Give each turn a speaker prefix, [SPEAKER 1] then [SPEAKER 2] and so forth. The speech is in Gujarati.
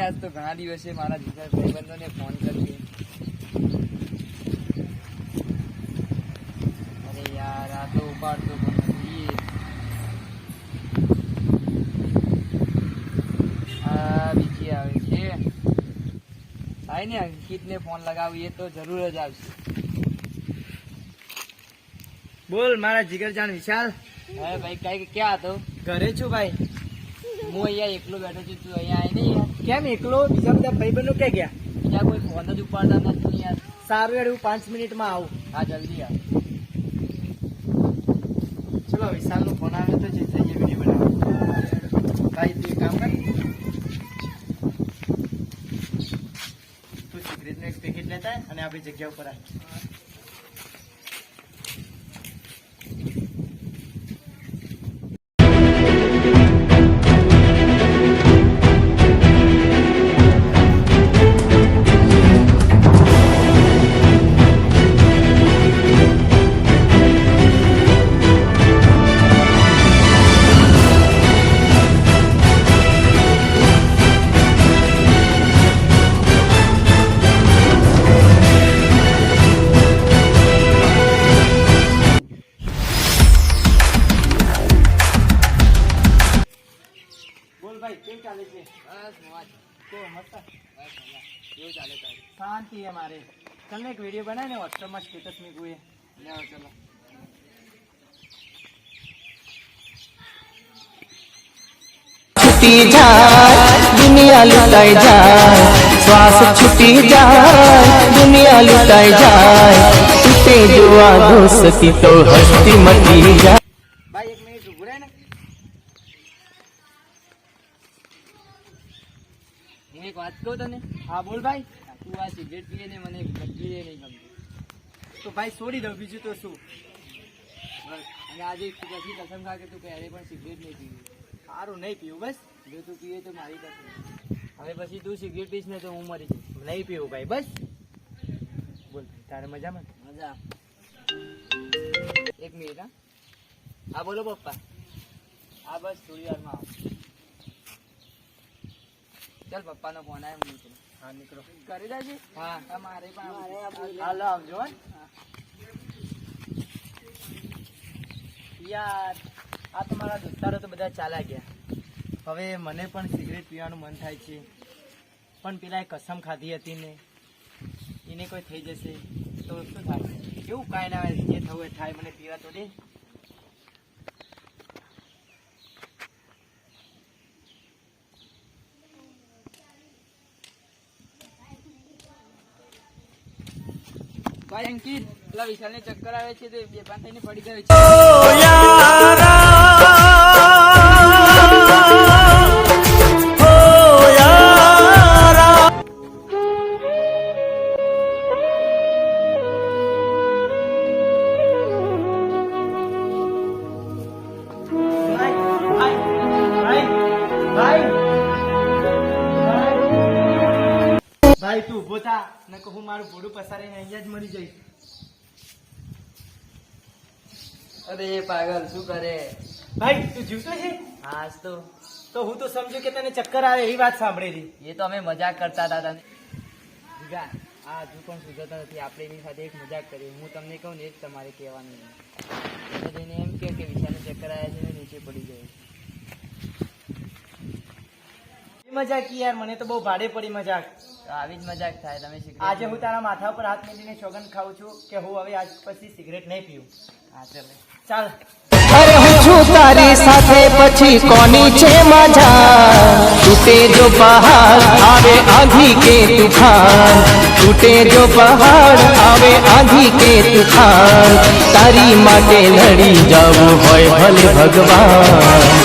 [SPEAKER 1] આજ તો ઘણા દિવસે મારા ભાઈબંધો ભાઈબંધોને ફોન કરીએ અરે યાર આ તો ઉપાડતો પણ નથી. આ બીજી આવે છે. થાય ને અંકિતને ફોન લગાવીએ તો જરૂર જ આવશે.
[SPEAKER 2] બોલ મારા જીગરજાન વિશાલ.
[SPEAKER 1] હવે ભાઈ કઈ ક્યાં હતો?
[SPEAKER 2] ઘરે છું ભાઈ.
[SPEAKER 1] હું અહીંયા એકલો બેઠો છું તું અહીંયા આવી નહીં
[SPEAKER 2] કેમ એકલો બીજા બધા ભાઈબંધો ક્યાં ગયા?
[SPEAKER 1] ત્યાં કોઈ ફોન જ ઉપાડતા નથી યાર.
[SPEAKER 2] સારું યાર હું પાંચ મિનિટમાં આવું.
[SPEAKER 1] હા જલ્દી આવ.
[SPEAKER 2] ચલો વિશાલનો ફોન આવ્યો તો જે થઈ વીડિયો બનાવવા. ભાઈ તું કામ કર. તું સિગરેટનું એક પેકેટ લેતા અને આપણી જગ્યા ઉપર આય.
[SPEAKER 1] બસ મોજ
[SPEAKER 2] તો મસ્ત
[SPEAKER 1] બસ મજા કેવું ચાલે તારે
[SPEAKER 2] શાંતિ છે મારે તમને એક વીડિયો બનાય ને વોટ્સઅપમાં સ્ટેટસ મૂકવું એ
[SPEAKER 1] લેવો ચલો
[SPEAKER 3] છૂટી જાય દુનિયા લૂંટાઈ જાય શ્વાસ છૂટી જાય દુનિયા લૂંટાઈ જાય તૂટે જોવા દોસ્તી તો હસ્તી મટી જાય
[SPEAKER 2] ભાઈ એક મિનિટ ઉભું રહે ને
[SPEAKER 1] હું એક વાત કહું તને?
[SPEAKER 2] હા, બોલ ભાઈ.
[SPEAKER 1] તું આ સિગરેટ પીએ ને મને ગમતી નહીં ગમતી
[SPEAKER 2] તો ભાઈ, છોડી દઉં, બીજું તો શું?
[SPEAKER 1] અને આજે પછી કસમ ખા કે તું ક્યારે પણ સિગરેટ નહીં પીવી.
[SPEAKER 2] સારું, નહીં પીવું, બસ.
[SPEAKER 1] જો તું પીએ તો મારી કસમ હવે પછી તું સિગરેટ પીશ ને તો હું મરી જઈશ.
[SPEAKER 2] નહીં પીવું ભાઈ, બસ. બોલ, તારે મજામાં?
[SPEAKER 1] મજા. એક મિનિટ હા, બોલો પપ્પા. હા, બસ, થોડી વારમાં આવો. ચાલ પપ્પાનો ફોન આવ્યો હું
[SPEAKER 2] હા નીકળો.
[SPEAKER 1] કરી દેજે હા. તમારે
[SPEAKER 2] હાલો આવજો યાર આ તો મારા દોસ્તારો તો બધા ચાલ્યા ગયા. હવે મને પણ સિગરેટ પીવાનું મન થાય છે. પણ પેલા કસમ ખાધી હતી ને. એને કોઈ થઈ જશે તો શું થાય? કેવું કાંઈ ના આવે જે થવું એ થાય મને પીવા તો દે.
[SPEAKER 1] ભાઈ અંકિત પેલા વિશાલને ચક્કર આવે છે તો બેભાન થઈને પડી ગયો છે.
[SPEAKER 2] ભાઈ ભાઈ તું ઊભો થા નકર હું મારું ભોડું પસારીને અહીંયા જ મરી જઈશ.
[SPEAKER 1] અરે પાગલ શું કરે?
[SPEAKER 2] ભાઈ તું જીવતો છે?
[SPEAKER 1] હા તો.
[SPEAKER 2] તો હું તો સમજુ કે તને ચક્કર આવે એવી વાત સાંભળેલી.
[SPEAKER 1] એ તો અમે મજાક કરતા હતા તને. જીગા આ હજુ પણ સુધરતા નથી. આપણે એની સાથે એક મજાક કરીએ. હું તમને કહું ને એ જ તમારે કહેવાનું એને એમ કે કે વિશાલને ચક્કર આવ્યા છે ને નીચે પડી ગયો
[SPEAKER 2] એ મજાક યાર મને તો બહુ ભાડે પડી મજાક.
[SPEAKER 1] આવી જ મજાક થાય તમે સિગરેટ
[SPEAKER 2] આજે હું તારા માથા ઉપર હાથ મેલીને સોગંદ ખાઉં છું કે હું હવે આજ પછી સિગરેટ નહીં પીવું.
[SPEAKER 1] હા ચાલો.
[SPEAKER 2] ચાલ.
[SPEAKER 3] અરે હું છું તારી સાથે પછી કોની છે મજા તૂટે જો પહાડ આવે આંધી કે તુફાન. તૂટે જો પહાડ આવે આંધી કે તુફાન. તારી માટે લડી જવું હોય ભલે ભગવાન.